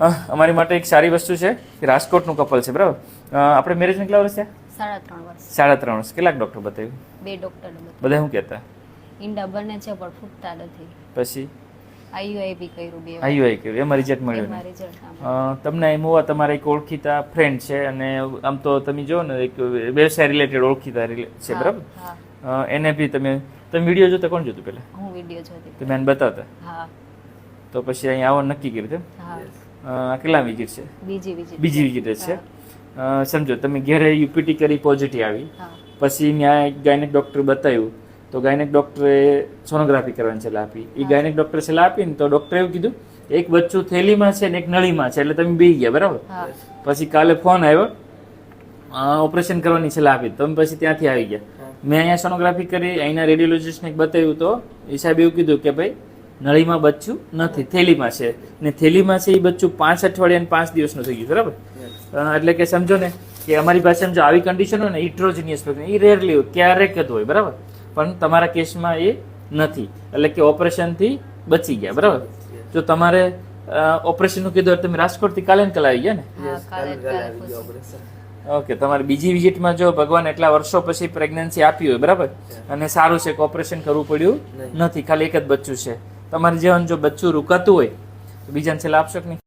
અમારી માટે એક સારી વસ્તુ છે કે રાજકોટનું કપલ છે બરાબર? આપણે મેરેજ કેટલા વર્ષ થયા? સાડા ત્રણ વર્ષ. સાડા ત્રણ વર્ષ. કેટલાક ડૉક્ટર બતાવ્યું? બે ડોક્ટર બધા શું કહેતા? ઈંડા બને છે પણ ફૂટતા નથી. પછી? આઈયુઆઈ બી કર્યું બે વાર. કર્યું. એમાં રિઝલ્ટ મળ્યું તમને એમ હોવા તમારા એક ઓળખીતા ફ્રેન્ડ છે અને આમ તો તમે જો ને એક વ્યવસાય રિલેટેડ ઓળખીતા છે બરાબર? એને બી તમે તમે વીડિયો જોતા કોણ જોતું પહેલા? હું વીડિયો જોતી તમે એને બતાવતા? હા. તો પછી અહીંયા આવવાનું નક્કી કર્યું કેટલા વિકેટ છે? બીજી બીજી બીજી વિકેટ છે. સમજો તમે ઘેરે યુપીટી કરી પોઝિટિવ આવી. પછી ત્યાં એક ગાયનેક ડૉક્ટર બતાવ્યું તો ગાયનેક ડૉક્ટરે સોનોગ્રાફી કરવાની સલાહ આપી. એ ગાયનેક ડૉક્ટરે સલાહ આપી ને તો ડૉક્ટરે એવું કીધું એક બચ્ચું થેલીમાં છે ને એક નળીમાં છે એટલે તમે બે ગયા બરાબર? પછી કાલે ફોન આવ્યો ઓપરેશન કરવાની સલાહ આપી. તમે પછી ત્યાંથી આવી ગયા. મેં અહીંયા સોનોગ્રાફી કરી અહીંના રેડિયોલોજિસ્ટને બતાવ્યું તો એ સાહેબ એવું કીધું કે ભાઈ નળીમાં બચ્ચું નથી થેલીમાં છે. ને થેલીમાં છે એ બચ્ચું પાંચ અઠવાડિયા અને પાંચ દિવસનું થઈ ગયું બરાબર? એટલે કે સમજો ને કે અમારી પાસે જો આવી કન્ડિશન હોય ને ઇટ્રોજિનિયસ એ રેરલી હોય ક્યારેક જ હોય બરાબર? પણ તમારા કેસમાં એ નથી. એટલે કે ઓપરેશનથી બચી ગયા બરાબર? જો તમારે ઓપરેશનનું કીધું તમે રાજકોટથી કાલે ને? કાલે આવી ગયા ને. ઓકે તમારે બીજી વિઝિટમાં જો ભગવાન એટલા વર્ષો પછી પ્રેગ્નન્સી આપી હોય બરાબર? અને સારું છે કે ઓપરેશન કરવું પડ્યું નથી ખાલી એક જ બચ્ચું છે. તમારે જીવન જો બચ્ચું રૂકાતું હોય તો બીજાને છેલ્લા આપશો કે નહીં?